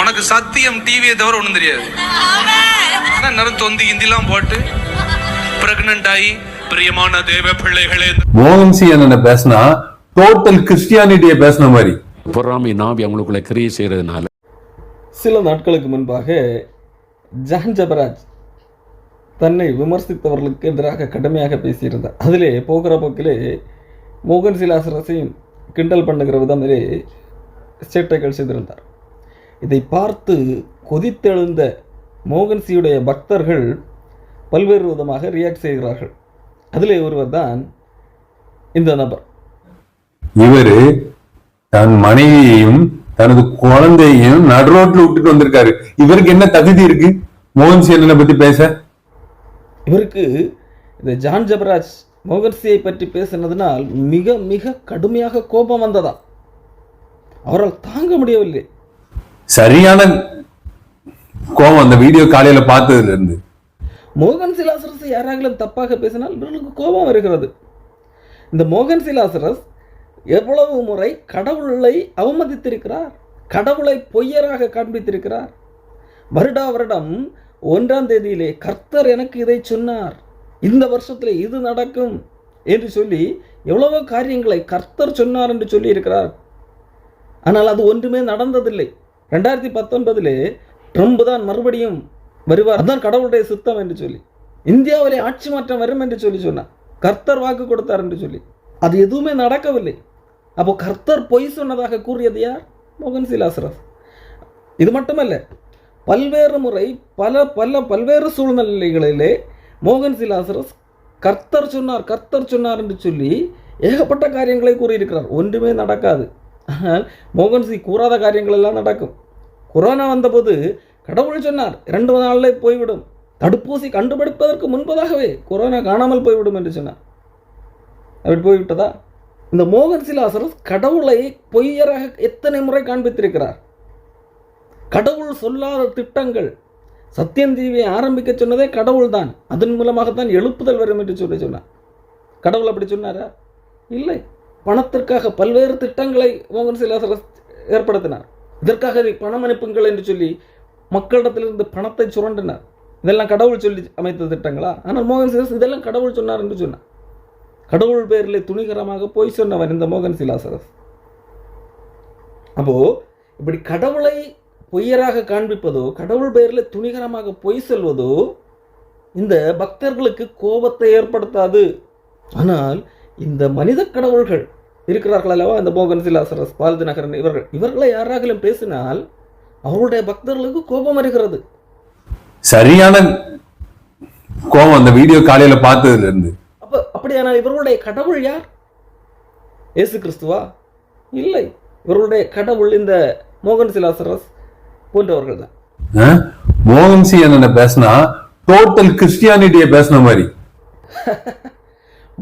உனக்கு சத்தியம் டிவியை தவிர ஒண்ணும் தெரியாது. நேரம் தொந்தி ஹிந்திலாம் போட்டு பிரெக்னன்ட் ஆகி பிரியமான தேவ பிள்ளைகளே மோகன் சி என்ன பேசினா டோட்டல் கிறிஸ்டியானிட்டியை பேசின மாதிரி. பொறாமை நாவி அவங்களுக்குள்ள கிரியை செய்கிறதுனால சில நாட்களுக்கு முன்பாக ஜான் ஜபராஜ் தன்னை விமர்சித்தவர்களுக்கு எதிராக கடுமையாக பேசியிருந்தார். அதிலே போகிற போக்கிலே மோகன் சிலாசரசையும் கிண்டல் பண்ணுகிற விதமிலே சேட்டைகள் செய்திருந்தார். இதை பார்த்து கொதித்தெழுந்த மோகன்சியுடைய பக்தர்கள் பல்வேறு விதமாக ரியாக்ட் செய்கிறார்கள். அதிலே ஒருவர் தான் இந்த நபர். இவரு தன் மனைவியையும் தனது குழந்தையையும் நடுரோட்ல விட்டுட்டு வந்திருக்காரு. இவருக்கு என்ன தகுதி இருக்கு? மோகன் அண்ணனை பத்தி பேச. இவருக்கு இந்த ஜான் ஜபராஜ் மோகன்சியை பற்றி பேசினதினால் மிக மிக கடுமையாக கோபம் வந்ததா அவரால் தாங்க முடியவில்லை. சரியான கோபம் அந்த வீடியோ காலையில பார்த்ததுல இருந்து மோகன் சிலாசரஸ் யாராகிலும் தப்பாக பேசினால் இவர்களுக்கு கோபம் வருகிறது. இந்த மோகன் சிலாசரஸ் எவ்வளவு முறை கடவுளை அவமதித்திருக்கிறார் கடவுளை பொய்யராக காண்பித்திருக்கிறார். வருடா வருடம் ஒன்றாம் தேதியிலே கர்த்தர் எனக்கு இதை சொன்னார். இந்த வருஷத்தில் இது நடக்கும் என்று சொல்லி எவ்வளவோ காரியங்களை கர்த்தர் சொன்னார் என்று சொல்லி இருக்கிறார் ஆனால் அது ஒன்றுமே நடந்ததில்லை. ரெண்டாயிரத்தி பத்தொன்பதிலே ட்ரம்ப் தான் மறுபடியும் வருவார். அதான் கடவுளுடைய சித்தம் என்று சொல்லி. இந்தியாவிலே ஆட்சி மாற்றம் வரும் என்று சொல்லி சொன்னார். கர்த்தர் வாக்கு கொடுத்தார் என்று சொல்லி. அது எதுவுமே நடக்கவில்லை. அப்போ கர்த்தர் பொய் சொன்னதாக கூறியது யார்? மோகன் சிலாசரஸ். இது மட்டுமல்ல பல்வேறு முறை பல பல பல்வேறு சூழ்நிலைகளிலே மோகன் சிலாசரஸ் கர்த்தர் சொன்னார் கர்த்தர் சொன்னார் என்று சொல்லி ஏகப்பட்ட காரியங்களை கூறியிருக்கிறார். ஒன்றுமே நடக்காது. ஆனால் மோகன்சி கூறாத காரியங்கள் எல்லாம் நடக்கும். கொரோனா வந்தபோது கடவுள் சொன்னார் இரண்டு நாளில் போய்விடும். தடுப்பூசி கண்டுபிடிப்பதற்கு முன்பதாகவே கொரோனா காணாமல் போய்விடும் என்று சொன்னார். அப்படி போய்விட்டதா? இந்த மோகன் சிலாசரஸ் கடவுளை பொய்யராக எத்தனை முறை காண்பித்திருக்கிறார்? கடவுள் சொல்லாத திட்டங்கள் சத்தியம் தீவியை ஆரம்பிக்க சொன்னதே கடவுள் தான் அதன் மூலமாகத்தான் எழுப்புதல் வரும் என்று சொல்லி சொன்னார். கடவுள் அப்படி சொன்னாரா? இல்லை. பணத்திற்காக பல்வேறு திட்டங்களை மோகன் சிலாசரஸ் ஏற்படுத்தினார். இதற்காக பணம் அனுப்புங்கள் என்று சொல்லி மக்களிடத்திலிருந்து பணத்தை சுரண்டினார். இதெல்லாம் கடவுள் சொல்லி அமைத்த திட்டங்களா? ஆனால் மோகன் சிலாஸ் இதெல்லாம் கடவுள் சொன்னார் என்று சொன்னார். கடவுள் பேரில் துணிகரமாக போய் சொன்னவர் இந்த மோகன் சிலாசரஸ் அப்போ இப்படி கடவுளை பொய்யராக காண்பிப்பதோ கடவுள் பெயரில் துணிகரமாக பொய் சொல்வதோ இந்த பக்தர்களுக்கு கோபத்தை ஏற்படுத்தாது. ஆனால் இந்த மனித கடவுள்கள் இருக்கிறார்கள் அல்லவா? இந்த மோகன் சிலாசரஸ் பால் தினகரன் இவர்கள். இவர்களை யாராகிலும் பேசினால் அவருடைய பக்தர்களுக்கு கோபம் வருகிறது. சரியான கோபம் அந்த வீடியோ காலையில பார்த்ததுல இருந்து. அப்ப அப்படியானால் இவர்களுடைய கடவுள் யார்? இயேசு கிறிஸ்துவா? இல்லை. இவர்களுடைய கடவுள் இந்த மோகன் சிலாசரஸ் போன்றவர்கள் தான்? மோகன் சி என்ன பேசினா டோட்டல் கிறிஸ்டியானிட்டியை பேசின மாதிரி.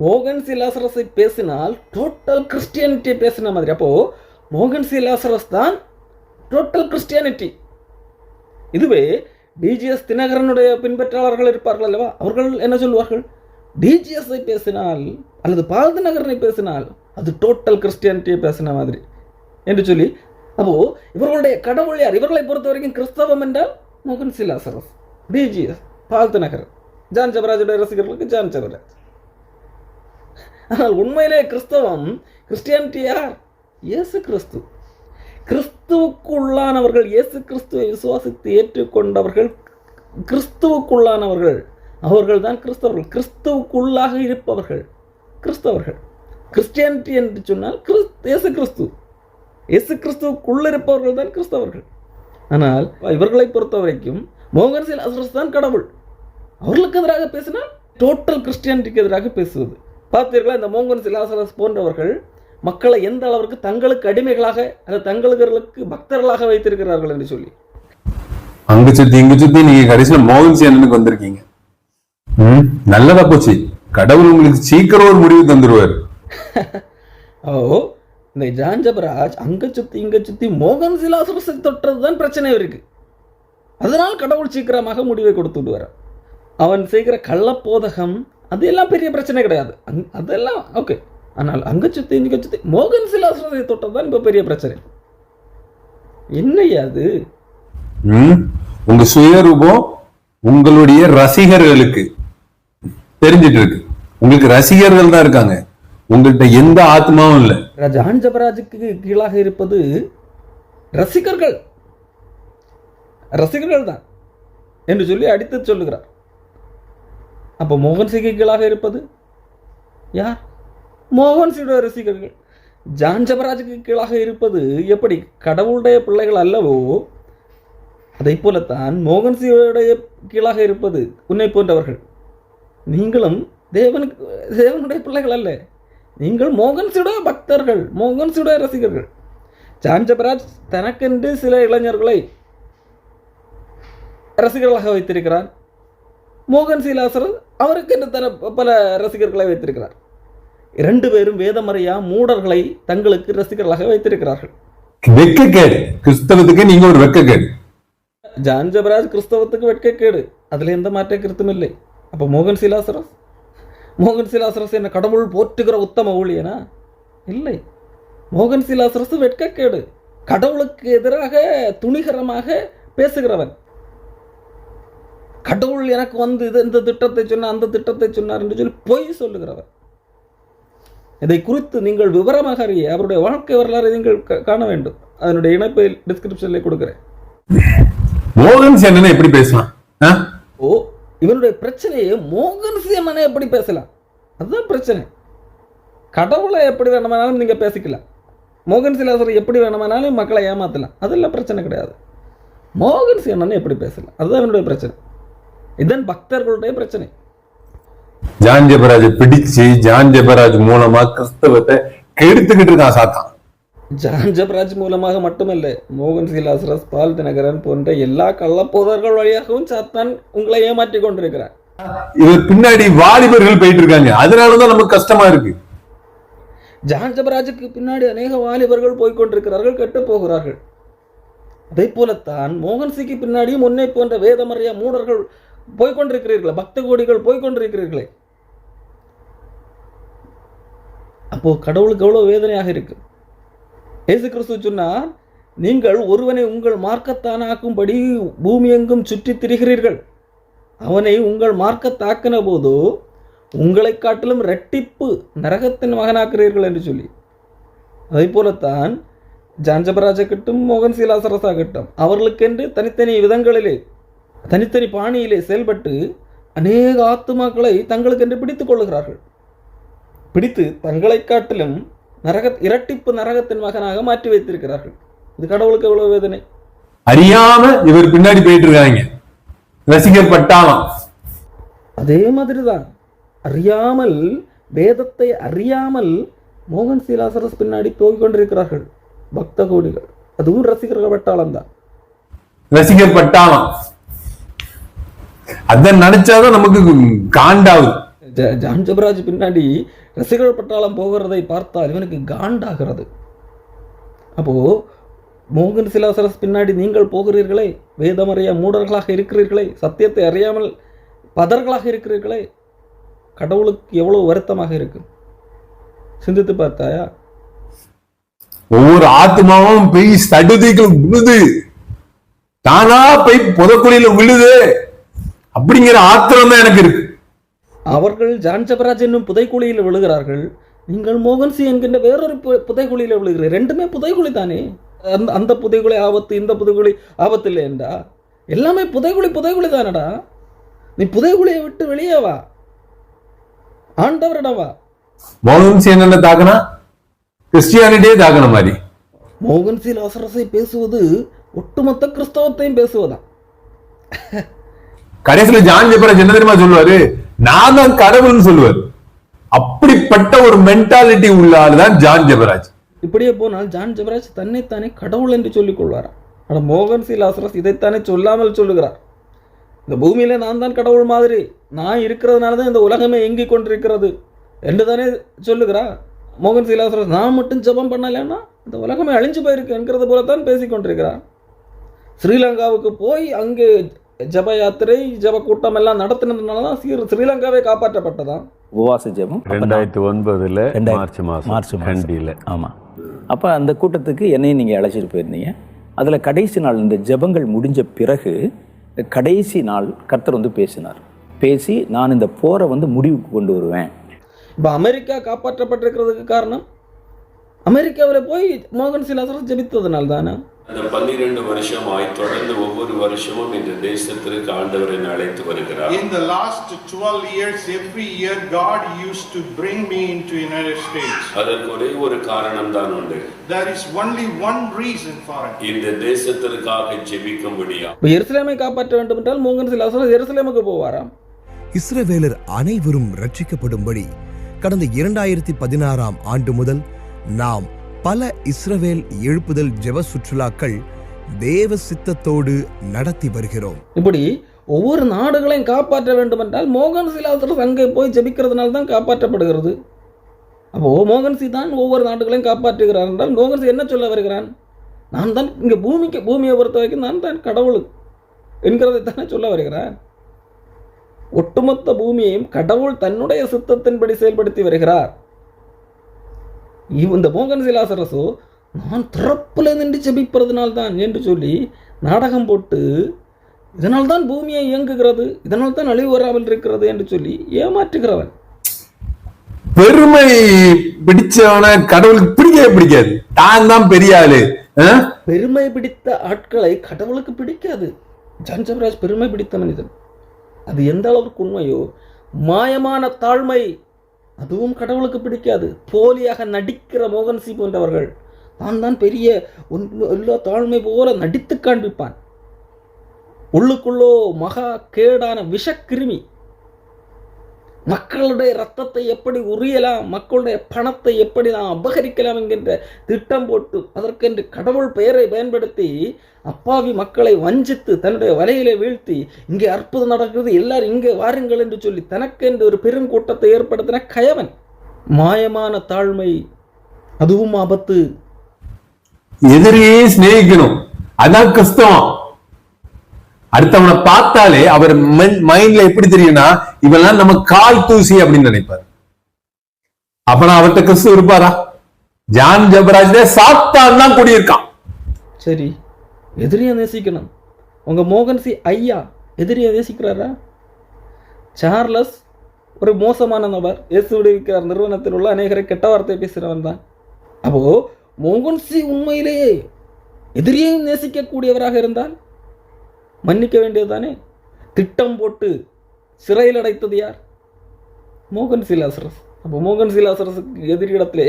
மோகன் சிலாசரஸை பேசினால் டோட்டல் கிறிஸ்டியானிட்டியை பேசின மாதிரி. அப்போது மோகன் சிலாசரஸ் தான் டோட்டல் கிறிஸ்டியானிட்டி இதுவே டிஜிஎஸ் தினகரனுடைய பின்பற்றாளர்கள் இருப்பார்கள் அல்லவா? அவர்கள் என்ன சொல்வார்கள்? டிஜிஎஸ்ஐ பேசினால் அல்லது பால் தினகரனை பேசினால் அது டோட்டல் கிறிஸ்டியானிட்டியை பேசின மாதிரி. என்று சொல்லி அப்போது இவர்களுடைய கடவுள் யார்? இவர்களை பொறுத்த வரைக்கும் கிறிஸ்தவம் என்றால் மோகன் சிலாசரஸ் டிஜிஎஸ் பால் தினகரன் ஜான் ஜபராஜுடைய ரசிகர்களுக்கு ஜான் ஜபராஜ். ஆனால் உண்மையிலே கிறிஸ்தவம் கிறிஸ்டியானிட்டி யார்? இயேசு கிறிஸ்து. கிறிஸ்துவுக்குள்ளானவர்கள் இயேசு கிறிஸ்துவை விசுவாசித்து ஏற்றுக்கொண்டவர்கள் கிறிஸ்துவுக்குள்ளானவர்கள். அவர்கள் தான் கிறிஸ்தவர்கள். கிறிஸ்துவுக்குள்ளாக இருப்பவர்கள். கிறிஸ்தவர்கள். கிறிஸ்டியானிட்டி என்று சொன்னால் கிறிஸ் இயேசு கிறிஸ்து. இயேசு கிறிஸ்துவுக்குள்ளிருப்பவர்கள் தான் கிறிஸ்தவர்கள். ஆனால் இவர்களை பொறுத்த வரைக்கும் மோகன் சில் அசரஸ் தான் கடவுள். அவர்களுக்கு எதிராக பேசினால் டோட்டல் கிறிஸ்டியானிட்டிக்கு எதிராக பேசுவது. பார்த்தீர்களா இந்த மோகன் சிலாசரஸ் போன்றவர்கள் மக்களை எந்த அளவிற்கு தங்களுக்கு அடிமைகளாக அல்லது தங்களுக்கு பக்தர்களாக வைத்திருக்கிறார்கள் என்று சொல்லி. அங்க சுத்தி இங்க சுத்தி நீங்க கடைசியில மோகன் சி அண்ணனுக்கு வந்திருக்கீங்க. ம், நல்லதா போச்சு. கடவுள் உங்களுக்கு சீக்கிரம் ஒரு முடிவு தந்துருவாரு. ஓ இந்த ஜான் ஜபராஜ் அங்க சுத்தி இங்க சுத்தி மோகன் சிலாசரஸை தொட்டது தான் பிரச்சனை இருக்கு. அதனால் கடவுள் சீக்கிரமாக முடிவை கொடுத்து விடுவார். அவன் செய்கிற கள்ளப்போதகம் அது எல்லாம் பெரிய பிரச்சனை கிடையாது. அங்- அதெல்லாம் ஓகே ஆனால் அங்க சுத்தி இங்க சுத்தி மோகன் சிலாசரஸை தொட்டது தான் இப்போ பெரிய பிரச்சனை. என்னையா அது? உங்க சுயரூபம் உங்களுடைய ரசிகர்களுக்கு தெரிஞ்சிட்டு இருக்கு. உங்களுக்கு ரசிகர்கள் தான் இருக்காங்க. உங்கள்கிட்ட எந்த ஆத்மாவும் இல்லை. ஜான் ஜபராஜுக்கு கீழாக இருப்பது ரசிகர்கள். ரசிகர்கள் தான். என்று சொல்லி அடித்து சொல்லுகிறார். அப்போ மோகன் சிகைகளாக கீழாக இருப்பது? யார்? மோகன் சிங்கோட ரசிகர்கள். ஜான் ஜபராஜுக்கு கீழாக இருப்பது எப்படி? கடவுளுடைய பிள்ளைகள் அல்லவோ? அதை போலத்தான் மோகன் சிங்கோடைய கீழாக இருப்பது உன்னை போன்றவர்கள். நீங்களும் தேவனுக்கு தேவனுடைய பிள்ளைகள் அல்ல. நீங்கள் மோகன் சிங்கோட பக்தர்கள் மோகன் சிங்கோட ரசிகர்கள். ஜான் ஜபராஜ் தனக்கென்று சில இளைஞர்களை ரசிகர்களாக வைத்திருக்கிறார். மோகன் சீலாசரன் அவருக்கென்று தன பல ரசிகர்களை வைத்திருக்கிறார். இரண்டு பேரும் வேதமறையா மூடர்களை தங்களுக்கு ரசிகர்களாக வைத்திருக்கிறார்கள். வெக்கக்கேடு. கிறிஸ்தவத்துக்கு நீங்க ஒரு வெக்கக்கேடு. ஜான் ஜபராஜ் கிறிஸ்தவத்துக்கு வெட்கக்கேடு. அதில் எந்த மாற்ற கருத்தும் இல்லை. அப்போ மோகன் சிலாசரஸ்? மோகன் சிலாசரஸ் என்ன கடவுள் போற்றுகிற உத்தம ஊழியனா? இல்லை. மோகன் சிலாசரஸ் வெட்கக்கேடு. கடவுளுக்கு எதிராக துணிகரமாக பேசுகிறவன். கடவுள் எனக்கு வந்து இது இந்த திட்டத்தை சொன்னார் அந்த திட்டத்தை சொன்னார் என்று சொல்லி பொய் சொல்லுகிறவர். இதை குறித்து நீங்கள் விவரமாக அறிய அவருடைய வாழ்க்கை வரலாறை நீங்கள் காண வேண்டும். அதனுடைய இணைப்பை டிஸ்கிரிப்ஷனில் கொடுக்குறேன். மோகன் சென்னனை எப்படி பேசலாம்? ஓ இவனுடைய பிரச்சனையை மோகன் சிம்மனை எப்படி பேசலாம்? அதுதான் பிரச்சனை. கடவுளை எப்படி வேணுமானாலும் நீங்கள் பேசிக்கலாம். மோகன் சிலாசரை எப்படி வேணுமானாலும் மக்களை ஏமாத்தலாம். அதெல்லாம் பிரச்சனை கிடையாது. மோகன் சிம்மனை எப்படி பேசலாம்? அதுதான் இவனுடைய பிரச்சனை. இதுதான் பக்தர்களுடைய பிரச்சனை. ஜான் ஜெபராஜ் பிடிச்சு ஜான் ஜெபராஜ் மூலமா கிறிஸ்தவத்தை கெடுத்துக்கிட்டு இருக்கான் சாத்தான். ஜான் ஜபராஜ் மூலமாக மட்டுமல்ல மோகன் சிலாசரஸ் பால் தினகரன் போன்ற எல்லா கள்ளப்போதர்கள் வழியாகவும் சாத்தான் உங்களை ஏமாற்றி கொண்டிருக்கிறார் இவர் பின்னாடி வாலிபர்கள் போயிட்டு இருக்காங்க. அதனாலதான் நமக்கு கஷ்டமா இருக்கு. ஜான் ஜபராஜுக்கு பின்னாடி அநேக வாலிபர்கள் போய்க் கொண்டிருக்கிறார்கள் கெட்டு போகிறார்கள். அதே போலத்தான் மோகன் சிக்கு பின்னாடியும் முன்னை போன்ற வேதமறைய மூடர்கள் போய்க் கொண்டிருக்கிறீர்களே பக்த கோடிகள் போய்கொண்டிருக்கிறீர்களே அப்போ கடவுளுக்கு எவ்வளோ வேதனையாக இருக்கு. ஏசு கிறிஸ்து சொன்னார் நீங்கள் ஒருவனை உங்கள் மார்க்கத்தானாக்கும்படி பூமி எங்கும் சுற்றித் திரிகிறீர்கள். அவனை உங்கள் மார்க்கத்தாக்கின போது உங்களை காட்டிலும் ரெட்டிப்பு நரகத்தின் மகனாக்குறீர்கள் என்று சொல்லி. அதே போலத்தான் ஜான்ஜபராஜாகட்டும் மோகன் சீலாசரசாகட்டும் அவர்களுக்கென்று தனித்தனி விதங்களிலே தனித்தனி பாணியிலே செயல்பட்டு அநேக ஆத்துமாக்களை தங்களுக்கென்று பிடித்துக் கொள்ளுகிறார்கள். பிடித்து தங்களைக் காட்டிலும் நரக இரட்டிப்பு நரகத்தின் மகனாக மாற்றி வைத்திருக்கிறார்கள். இது கடவுளுக்கு எவ்வளவு வேதனை? அறியாம இவர் பின்னாடி போயிட்டு இருக்காங்க ரசிகர் பட்டாளம் அதே மாதிரி தான் அறியாமல் வேதத்தை அறியாமல் மோகன் சீலாசரஸ் பின்னாடி போய் கொண்டிருக்கிறார்கள். பக்த கோடிகள் அதுவும் ரசிகர்கள் வட்டாளம் தான் ரசிகர் பட்டாளம் அத நினைச்சாதான் நமக்கு காண்டாகுது. ஜான் ஜபராஜ் பின்னாடி ரசிகர்கள் பட்டாளம் போகிறதை பார்த்தால் இவனுக்கு காண்டாகிறது. அப்போ மோகன் சிலாசரஸ் பின்னாடி நீங்கள் போகிறீர்களே வேதமறைய மூடர்களாக இருக்கிறீர்களே சத்தியத்தை அறியாமல் பதர்களாக இருக்கிறீர்களே கடவுளுக்கு எவ்வளவு வருத்தமாக இருக்கும் சிந்தித்து பார்த்தாயா? ஒவ்வொரு ஆத்மாவும் போய் சடுதிகள் விழுது. தானா போய் புதக்குழியில விழுது. அப்படிங்கிற ஆத்திரம் தான் எனக்கு இருக்கு. அவர்கள் ஜான் ஜபராஜ் என்னும் புதைக்குழியில் விழுகிறார்கள். நீங்கள் மோகன்சி என்கின்ற வேறொரு புதைக்குழியில் விழுகிறீர்கள். ரெண்டுமே புதைக்குழி தானே? அந்த அந்த புதைக்குழி ஆபத்து இந்த புதைக்குழி ஆபத்து இல்லை என்றா? எல்லாமே புதைக்குழி புதைக்குழி தானடா? நீ புதைக்குழியை விட்டு வெளியே வா. ஆண்டவரிடம் வா. மோகன்சி என்னென்ன தாக்குனா? கிறிஸ்டியானிட்டியே தாக்குன மாதிரி. மோகன் சி லாசரஸை பேசுவது ஒட்டுமொத்த கிறிஸ்தவத்தையும் பேசுவதா? கடைசியில ஜான் ஜெபராஜ் என்ன தெரியுமா சொல்லுவாரு? நான் தான் கடவுள்னு சொல்லுவாரு. அப்படிப்பட்ட ஒரு மென்டாலிட்டி உள்ள ஆள் தான் ஜான் ஜெபராஜ். இப்படியே போனால் ஜான் ஜெபராஜ் தன்னைத்தானே கடவுள் என்று சொல்லிக் கொள்வார் ஆனால் மோகன் சி. லாசரஸ் இதைத்தானே சொல்லாமல் சொல்லுகிறார். இந்த பூமியில நான் தான் கடவுள் மாதிரி. நான் இருக்கிறதுனால தான் இந்த உலகமே எங்கி கொண்டிருக்கிறது என்று தானே சொல்லுகிறா மோகன் சிலாசரஸ் நான் மட்டும் ஜெபம் பண்ணலைன்னா இந்த உலகமே அழிஞ்சு போயிருக்கு என்கிறது போல தான் பேசிக்கொண்டிருக்கிறார் ஸ்ரீலங்காவுக்கு போய் அங்கே ஜப யாத்திரை ஜப கூட்டம் எல்லாம் நடத்தினதுனால தான் ஸ்ரீ- ஸ்ரீலங்காவே காப்பாற்றப்பட்டதாம். உபவாச ஜெபம். ரெண்டாயிரத்தி ஒன்பதுல மார்ச் மாசம் மார்ச் மாதம் கண்டியில. ஆமாம் அப்போ அந்த கூட்டத்துக்கு என்னையும் நீங்கள் அழைச்சிட்டு போயிருந்தீங்க. அதில் கடைசி நாள் இந்த ஜெபங்கள் முடிஞ்ச பிறகு கடைசி நாள் கர்த்தர் வந்து பேசினார். பேசி நான் இந்த போரை வந்து முடிவுக்கு கொண்டு வருவேன். இப்போ அமெரிக்கா காப்பாற்றப்பட்டிருக்கிறதுக்கு காரணம்? அமெரிக்காவில் போய் மோகன் சிலாசரஸ் ஜெபித்ததுனால தானே அந்த பன்னிரண்டு வருஷமாய் தொடர்ந்து ஒவ்வொரு வருஷமும் இந்த தேசத்திற்கு ஆண்டவரை அழைத்து வருகிறார் In the last 12 years, every year, God used to bring me into United States. அதற்கு ஒரே ஒரு காரணம் தான் உண்டு There is only one reason for it. இந்த தேசத்திற்காக ஜெபிக்கும்படியா இப்போ எருசலேமை காப்பாற்ற வேண்டும் என்றால் மோகன் சிலாசரஸ் எருசலேமுக்கு போவாராம் இஸ்ரவேலர் அனைவரும் ரட்சிக்கப்படும்படி கடந்த இரண்டாயிரத்தி பதினாறாம் ஆண்டு முதல் நாம் பல இஸ்ரவேல் எழுப்புதல் ஜெப சுற்றுலாக்கள் தேவ சித்தத்தோடு நடத்தி வருகிறோம். இப்படி ஒவ்வொரு நாடுகளையும் காப்பாற்ற வேண்டும் என்றால் மோகன் சிலாசரஸ் அங்கே போய் ஜெபிக்கிறதுனால தான் காப்பாற்றப்படுகிறது. அப்போ மோகன் சி தான் ஒவ்வொரு நாடுகளையும் காப்பாற்றுகிறார் என்றால் மோகன் சி என்ன சொல்ல வருகிறான்? நான் தான் இங்கே பூமிக்கு பூமியை பொறுத்த வரைக்கும் நான் தான் கடவுள் என்கிறதை தானே சொல்ல வருகிறார். ஒட்டுமொத்த பூமியையும் கடவுள் தன்னுடைய சித்தத்தின்படி செயல்படுத்தி வருகிறார். இவ் இந்த மோகன் சிலாசரசோ நான் திறப்பில் நின்று ஜெபிப்பதனால் தான் என்று சொல்லி நாடகம் போட்டு இதனால் தான் பூமியை இயங்குகிறது இதனால் தான் அழிவு வராமல் இருக்கிறது என்று சொல்லி ஏமாற்றுகிறவன். பெருமை பிடிச்சவன கடவுளுக்கு பிடிக்கவே பிடிக்காது. தான் தான் பெரிய ஆளு? பெருமை பிடித்த ஆட்களை கடவுளுக்கு பிடிக்காது. ஜன்சவராஜ் பெருமை பிடித்த மனிதன் அது எந்த அளவுக்கு உண்மையோ மாயமான தாழ்மை அதுவும் கடவுளுக்கு பிடிக்காது. போலியாக நடிக்கிற மோகன் சி போன்றவர்கள் தான் தான் பெரிய எல்லா தாழ்மை போல நடித்து காண்பிப்பான். உள்ளுக்குள்ளோ மகா கேடான விஷக்கிருமி. மக்களுடைய ரத்தத்தை எப்படி உரியலாம் மக்களுடைய பணத்தை எப்படி நாம் அபகரிக்கலாம் என்கின்ற திட்டம் போட்டு அதற்கென்று கடவுள் பெயரை பயன்படுத்தி அப்பாவி மக்களை வஞ்சித்து தன்னுடைய வலையிலே வீழ்த்தி இங்கே அற்புதம் நடக்கிறது எல்லாரும் இங்கே வாருங்கள் என்று சொல்லி தனக்கென்று ஒரு பெருங்கூட்டத்தை ஏற்படுத்தின கயவன். மாயமான தாழ்மை அதுவும் ஆபத்து. எதிரியே சிநேகிக்கணும். அதான் கிறிஸ்தவம். அடுத்தவனை பார்த்தாலே அவர் மைண்ட்ல எப்படி தெரியும்னா இவெல்லாம் நம்ம கால் தூசி அப்படின்னு நினைப்பார். அப்பனா அவர்கிட்ட கிறிஸ்து இருப்பாரா? ஜான் ஜபராஜ் சாத்தான் தான் குடியிருக்கான். சரி எதிரிய நேசிக்கணும். உங்க மோகன் சி ஐயா எதிரிய நேசிக்கிறாரா? சார்லஸ் ஒரு மோசமான நபர். இயேசு விடுவிக்கிறார். நிறுவனத்தில் உள்ள அநேகரை கெட்ட வார்த்தை பேசுகிறவன் தான். அப்போ மோகன் சி உண்மையிலேயே எதிரியையும் நேசிக்கக்கூடியவராக இருந்தால் மன்னிக்க வேண்டியதுதானே? திட்டம் போட்டு சிறையில் அடைத்தது யார்? மோகன் சிலாசரஸ் அப்போ மோகன் சிலாசரஸுக்கு எதிரிடத்திலே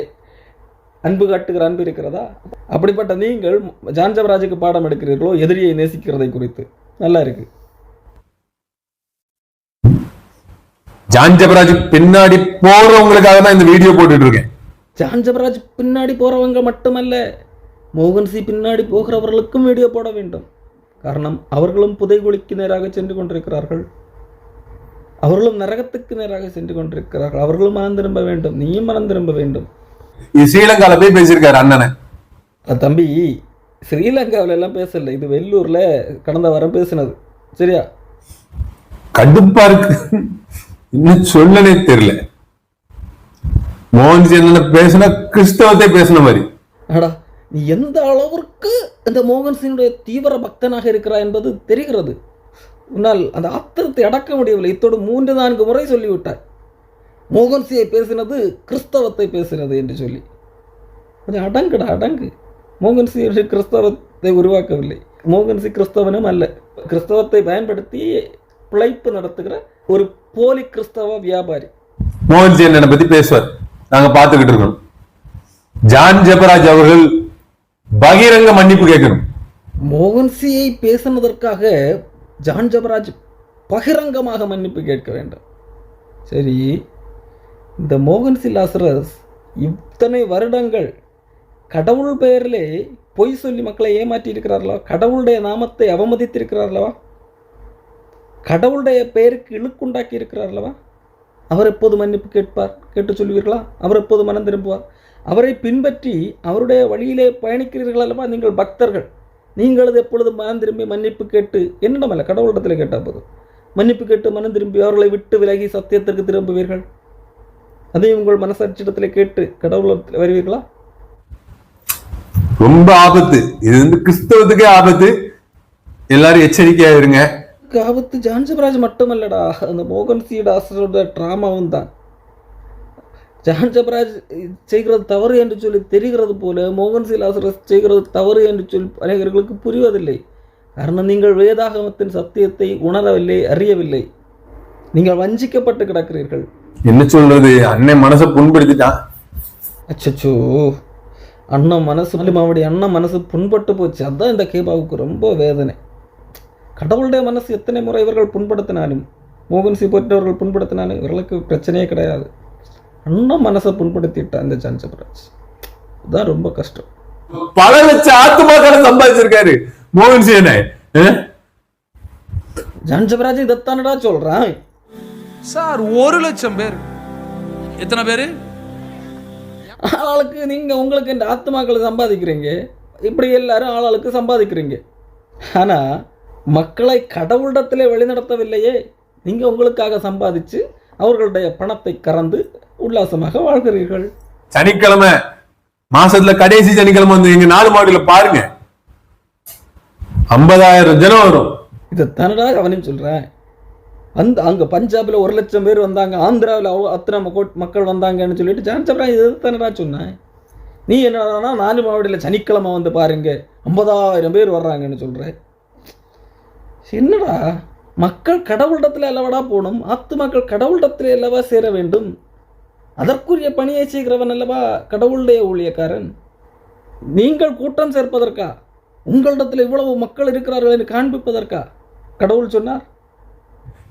அன்பு காட்டுகிற அன்பு இருக்கிறதா? அப்படிப்பட்ட நீங்கள் ஜான்ஜவராஜுக்கு பாடம் எடுக்கிறீர்களோ எதிரியை நேசிக்கிறதை குறித்து. நல்லா இருக்கு. ஜான் ஜபராஜ் பின்னாடி போறவங்களுக்காக தான் இந்த வீடியோ போட்டுட்டு இருக்கேன் ஜான்ஜவராஜ் பின்னாடி போறவங்க மட்டுமல்ல மோகன் சி பின்னாடி போகிறவர்களுக்கும் வீடியோ போட வேண்டும். காரணம் அவர்களும் புதைகுழிக்கு நேராக சென்று கொண்டிருக்கிறார்கள். அவர்களும் நரகத்துக்கு நேராக சென்று கொண்டிருக்கிறார்கள். அவர்களும் மனம் திரும்ப வேண்டும். நீயும் மனம் திரும்ப வேண்டும். ஸ்ரீலங்கால போய் பேசியிருக்காரு அண்ணனை. தம்பி ஸ்ரீலங்காவில் எல்லாம் பேசல. இது வெள்ளூர்ல கடந்த வாரம் பேசினது. சரியா? கடுப்பா இருக்கு. இன்னும் சொல்லனே தெரியல. மோகன் என்ன பேசினா கிறிஸ்தவத்தை பேசின மாதிரி. அடா நீ எந்த அளவிற்கு இந்த மோகன் தீவிர பக்தனாக இருக்கிறாய் என்பது தெரிகிறது. உன்னால் அந்த ஆத்திரத்தை அடக்க முடியவில்லை. இத்தோடு மூன்று நான்கு முறை சொல்லிவிட்டாய். மோகன்சியை பேசினது கிறிஸ்தவத்தை பேசினது என்று சொல்லி. கொஞ்சம் அடங்குடா அடங்கு. மோகன்சி கிறிஸ்தவத்தை உருவாக்கவில்லை. மோகன் சி கிறிஸ்தவனும் அல்ல. கிறிஸ்தவத்தை பயன்படுத்தி பிழைப்பு நடத்துகிற ஒரு போலி கிறிஸ்தவ வியாபாரி. மோகன்சி என்னை பத்தி பேசுவார். நாங்க பார்த்துக்கிட்டு இருக்கோம். ஜான் ஜெபராஜ் அவர்கள் பகிரங்க மன்னிப்பு கேட்கணும். மோகன் சியை பேசினதற்காக ஜான் ஜபராஜ் பகிரங்கமாக மன்னிப்பு கேட்க வேண்டும். சரி இந்த மோகன் சி லாசரஸ் இத்தனை வருடங்கள் கடவுள் பெயரிலே பொய் சொல்லி மக்களை ஏமாற்றி இருக்கிறார்களா கடவுளுடைய நாமத்தை அவமதித்திருக்கிறார்களவா கடவுளுடைய பெயருக்கு இழுக்குண்டாக்கி இருக்கிறார்களவா அவர் எப்போது மன்னிப்பு கேட்பார்? கேட்டு சொல்வீர்களா? அவர் எப்போது மனம் திரும்புவார்? அவரை பின்பற்றி அவருடைய வழியிலே பயணிக்கிறீர்கள் அல்லவா? நீங்கள் பக்தர்கள். நீங்களது எப்பொழுது மனம் திரும்பி மன்னிப்பு கேட்டு என்னிடமல்ல கடவுளிடத்தில் கேட்டால் போதும். மன்னிப்பு கேட்டு மனம் திரும்பி அவர்களை விட்டு விலகி சத்தியத்திற்கு திரும்புவீர்கள். அதையும் உங்கள் மனசாட்சியிடத்தில் கேட்டு கடவுளிடத்தில் வருவீர்களா? ரொம்ப ஆபத்து. இது வந்து கிறிஸ்தவத்துக்கே ஆபத்து. எல்லாரும் எச்சரிக்கையா இருங்க. இதுக்கு ஆபத்து ஜான் ஜபராஜ் மட்டுமல்லடா அந்த மோகன் சி தாஸரோட ட்ராமாவும் தான் ஜான் ஜபராஜ் செய்கிறது தவறு என்று சொல்லி தெரிகிறது போல மோகன் சி லாசரஸ் செய்கிறது தவறு என்று சொல்லி அநேகர்களுக்கு புரிவதில்லை காரணம் நீங்கள் வேதாகமத்தின் சத்தியத்தை உணரவில்லை அறியவில்லை நீங்கள் வஞ்சிக்கப்பட்டு கிடக்கிறீர்கள் என்ன சொல்றது அண்ணன் மனசை புண்படுத்திட்டான் அச்சச்சோ அண்ணன் மனசு அவருடைய அண்ணன் மனசு புண்பட்டு போச்சு அதான் இந்த கேபாவுக்கு ரொம்ப வேதனை கடவுளுடைய மனசு எத்தனை முறை இவர்கள் புண்படுத்தினாலும் மோகன் சி போன்றவர்கள் புண்படுத்தினாலும் இவர்களுக்கு பிரச்சனையே கிடையாது. அண்ணன் மனசை புண்படுத்திட்டான் இந்த சஞ்சபராஜ் அதுதான் ரொம்ப கஷ்டம். பல லட்ச ஆத்துமாக்களை சம்பாதிச்சிருக்காரு மோகன் சேனை ஜான்ஜபராஜ் இதைத்தானடா சொல்றான்? சார் ஒரு லட்சம் பேர். எத்தனை பேர்? ஆளுக்கு நீங்க உங்களுக்கு இந்த ஆத்மாக்களை சம்பாதிக்கிறீங்க. இப்படி எல்லாரும் ஆளாளுக்கு சம்பாதிக்கிறீங்க. ஆனா மக்களை கடவுளிடத்திலே வழிநடத்தவில்லையே நீங்க உங்களுக்காக சம்பாதிச்சு அவர்களுடைய பணத்தை கறந்து உல்லாசமாக வாழ்கிறீர்கள். சனிக்கிழமை மாசத்துல கடைசி சனிக்கிழமை வந்து எங்க நாலு மாடுல பாருங்க. ஐம்பதாயிரம் ஜனம் வரும். இதைத்தானடா அவனையும் சொல்கிறேன் வந்து அங்கே பஞ்சாபில் ஒரு லட்சம் பேர் வந்தாங்க ஆந்திராவில் அத்தனை மக்கோ- மக்கள் வந்தாங்கன்னு சொல்லிட்டு ஜான்சப்ரா இது தானடா சொன்னேன். நீ என்னடானா நாலு மாவட்டத்தில் சனிக்கிழமை வந்து பாருங்க ஐம்பதாயிரம் பேர் வர்றாங்கன்னு சொல்கிற என்னடா? மக்கள் கடவுளிடத்தில் அல்லவடா போகணும்? ஆத்து மக்கள் கடவுளிடத்தில் அல்லவா சேர வேண்டும்? அதற்குரிய பணியை செய்கிறவன் அல்லவா கடவுளுடைய ஊழியக்காரன்? நீங்கள் கூட்டம் சேர்ப்பதற்கா? உங்களிடத்தில் இவ்வளவு மக்கள் இருக்கிறார்கள் என்று காண்பிப்பதற்கா? கடவுள் சொன்னார்.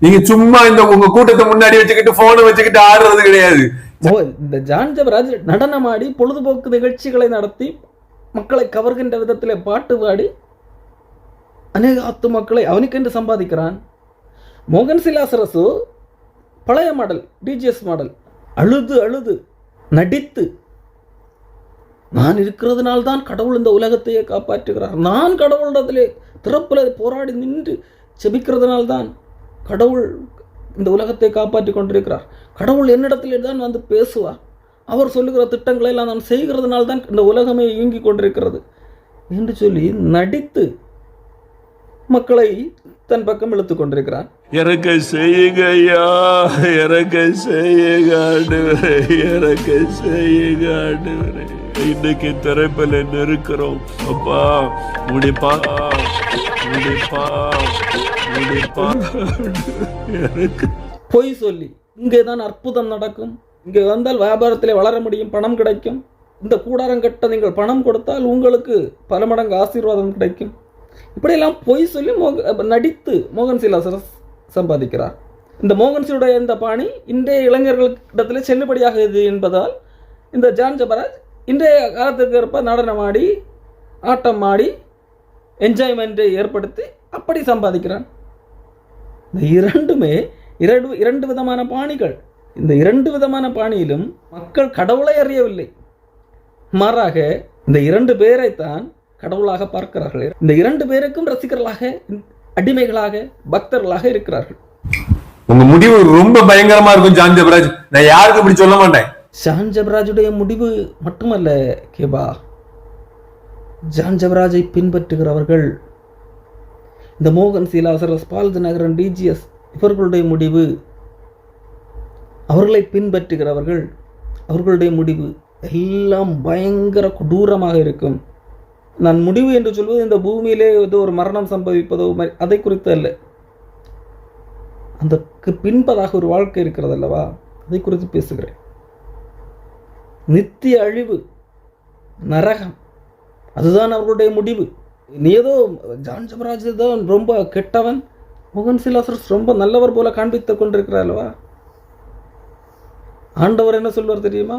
நீங்க சும்மா இந்த உங்க கூட்டத்தை முன்னாடி வச்சுக்கிட்டு போனை வச்சுக்கிட்டு ஆடுறது கிடையாது. இந்த ஜான் ஜபராஜ் நடனமாடி பொழுதுபோக்கு நிகழ்ச்சிகளை நடத்தி மக்களை கவர்கின்ற விதத்தில் பாட்டு பாடி அநேக ஆத்து மக்களை அவனுக்கென்று சம்பாதிக்கிறான். மோகன் சிலாசரசு பழைய மாடல் டிஜிஎஸ் மாடல். அழுது அழுது நடித்து நான் இருக்கிறதுனால தான் கடவுள் இந்த உலகத்தையே காப்பாற்றுகிறார். நான் கடவுளிடத்திலே திறப்பில் போராடி நின்று செபிக்கிறதுனால்தான் கடவுள் இந்த உலகத்தை காப்பாற்றி கொண்டிருக்கிறார். கடவுள் என்னிடத்திலே தான் வந்து பேசுவார். அவர் சொல்லுகிற திட்டங்களை எல்லாம் நான் செய்கிறதுனால்தான் இந்த உலகமே இயங்கி கொண்டிருக்கிறது. என்று சொல்லி நடித்து மக்களை தன் பக்கம் இழுத்து கொண்டிருக்கிறான். இறக்க செய்யுங்க ஐயா இறக்க செய்யுங்க ஆண்டவரே இறக்க செய்யுங்க ஆண்டவரே இன்னைக்கு திரைப்பில் நெருக்கிறோம். அப்பா முடிப்பா முடிப்பா முடிப்பா. பொய் சொல்லி இங்கே தான் அற்புதம் நடக்கும். இங்கே வந்தால் வியாபாரத்திலே வளர முடியும் பணம் கிடைக்கும். இந்த கூடாரம் கட்ட நீங்கள் பணம் கொடுத்தால் உங்களுக்கு பல மடங்கு ஆசீர்வாதம் கிடைக்கும். இப்படியெல்லாம் பொய் சொல்லி மோக நடித்து மோகன் சிலாசரஸ் சம்பாதிக்கிறார். இந்த மோகன் இந்த பாணி இன்றைய இளைஞர்களிடத்தில் செல்லுபடியாகுது என்பதால் இந்த ஜான் ஜபராஜ் இன்றைய காலத்துக்கு ஏற்ப நடனமாடி ஆட்டம் ஆடி என்ஜாய்மெண்ட்டை ஏற்படுத்தி அப்படி சம்பாதிக்கிறான். இந்த இரண்டுமே இரண்டு இரண்டு விதமான பாணிகள். இந்த இரண்டு விதமான பாணியிலும் மக்கள் கடவுளை அறியவில்லை. மாறாக இந்த இரண்டு பேரைத்தான் கடவுளாக பார்க்கிறார்கள். இந்த இரண்டு பேருக்கும் ரசிகர்களாக அடிமைகளாக பக்தர்களாக இருக்கிறார்கள். உங்க முடிவு ரொம்ப பயங்கரமா இருக்கும் ஜான் ஜபராஜ். நான் யாருக்கும் இப்படி சொல்ல மாட்டேன். ஜான் ஜபராஜுடைய முடிவு மட்டுமல்ல கேபா. ஜான் ஜபராஜை பின்பற்றுகிறவர்கள் இந்த மோகன் சீலாசரஸ் பால் தினகரன் டிஜிஎஸ் இவர்களுடைய முடிவு அவர்களை பின்பற்றுகிறவர்கள் அவர்களுடைய முடிவு எல்லாம் பயங்கர கொடூரமாக இருக்கும். நான் முடிவு என்று சொல்வது இந்த பூமியிலே ஏதோ ஒரு மரணம் சம்பவிப்பதோ மாதிரி அதை குறித்து அல்ல. அதற்கு பின்பதாக ஒரு வாழ்க்கை இருக்கிறது அல்லவா? அதை குறித்து பேசுகிறேன். நித்திய அழிவு நரகம் அதுதான் அவர்களுடைய முடிவு. நீ ஏதோ ஜான் தான் ரொம்ப கெட்டவன் மோகன் சிலாசர் ரொம்ப நல்லவர் போல காண்பித்துக் கொண்டிருக்கிறார் அல்லவா? ஆண்டவர் என்ன சொல்வார் தெரியுமா?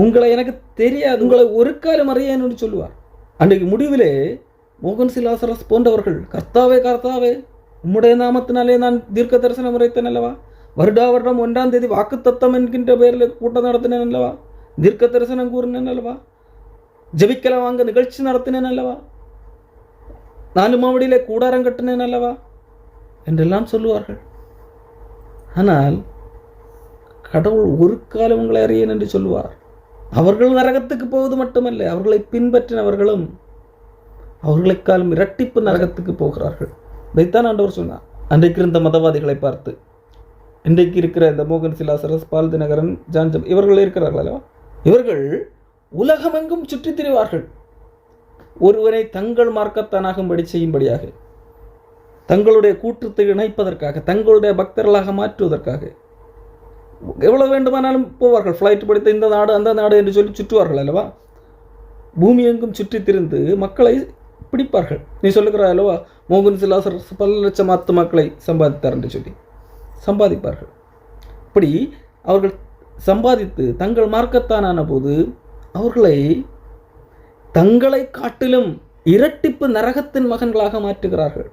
உங்களை எனக்கு தெரியாது உங்களை ஒரு காலம் அறியேன்னு சொல்லுவார் அன்றைக்கு முடிவிலே மோகன் சிலாசரஸ் போன்றவர்கள் கர்த்தாவே கர்த்தாவே உம்முடைய நாமத்தினாலே நான் தீர்க்க தரிசனம் உரைத்தேன் அல்லவா? வருடா வருடம் ஒன்றாம் தேதி வாக்குத்தத்தம் என்கின்ற பெயரில் கூட்டம் நடத்தினேன் அல்லவா? தீர்க்க தரிசனம் கூறினேன் அல்லவா? ஜெபிக்கலாம் வாங்க நிகழ்ச்சி நடத்தினேன் அல்லவா? நாலு மாவடியிலே கூடாரம் கட்டினேன் அல்லவா? என்றெல்லாம் சொல்லுவார்கள். ஆனால் கடவுள் ஒரு காலம் உங்களை அறியேன் என்று சொல்லுவார். அவர்கள் நரகத்துக்கு போவது மட்டுமல்ல அவர்களை பின்பற்றினவர்களும் அவர்களுக்காலும் இரட்டிப்பு நரகத்துக்கு போகிறார்கள். இதைத்தான் ஆண்டவர் சொன்னார். அன்றைக்கு இருந்த மதவாதிகளை பார்த்து இன்றைக்கு இருக்கிற இந்த மோகன் சிலாசரஸ் பால் தினகரன் ஜான்ஜம் இவர்கள் இருக்கிறார்கள் அல்லவா இவர்கள் உலகமெங்கும் சுற்றித் திரிவார்கள். ஒருவரை தங்கள் மார்க்கத்தானாகும்படி செய்யும்படியாக தங்களுடைய கூட்டத்தை இணைப்பதற்காக தங்களுடைய பக்தர்களாக மாற்றுவதற்காக எவ்வளவு வேண்டுமானாலும் போவார்கள். ஃப்ளைட் படித்த இந்த நாடு அந்த நாடு என்று சொல்லி சுற்றுவார்கள் அல்லவா? பூமி எங்கும் சுற்றி திரிந்து மக்களை பிடிப்பார்கள். நீ சொல்லுகிறாய் அல்லவா? மோகன் சிலாசர் பல லட்சம் ஆத்து மக்களை சம்பாதித்தார் என்று சொல்லி. சம்பாதிப்பார்கள். இப்படி அவர்கள் சம்பாதித்து தங்கள் மார்க்கத்தானான போது அவர்களை தங்களை காட்டிலும் இரட்டிப்பு நரகத்தின் மகன்களாக மாற்றுகிறார்கள்.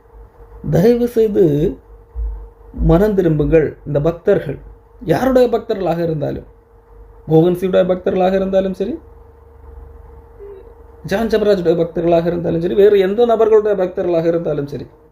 தயவு செய்து மனம் திரும்புங்கள். இந்த பக்தர்கள் யாருடைய பக்தர்களாக இருந்தாலும்? மோகன் சிவுடைய பக்தர்களாக இருந்தாலும் சரி ஜான் ஜபராஜுடைய பக்தர்களாக இருந்தாலும் சரி வேறு எந்த நபர்களுடைய பக்தர்களாக இருந்தாலும் சரி.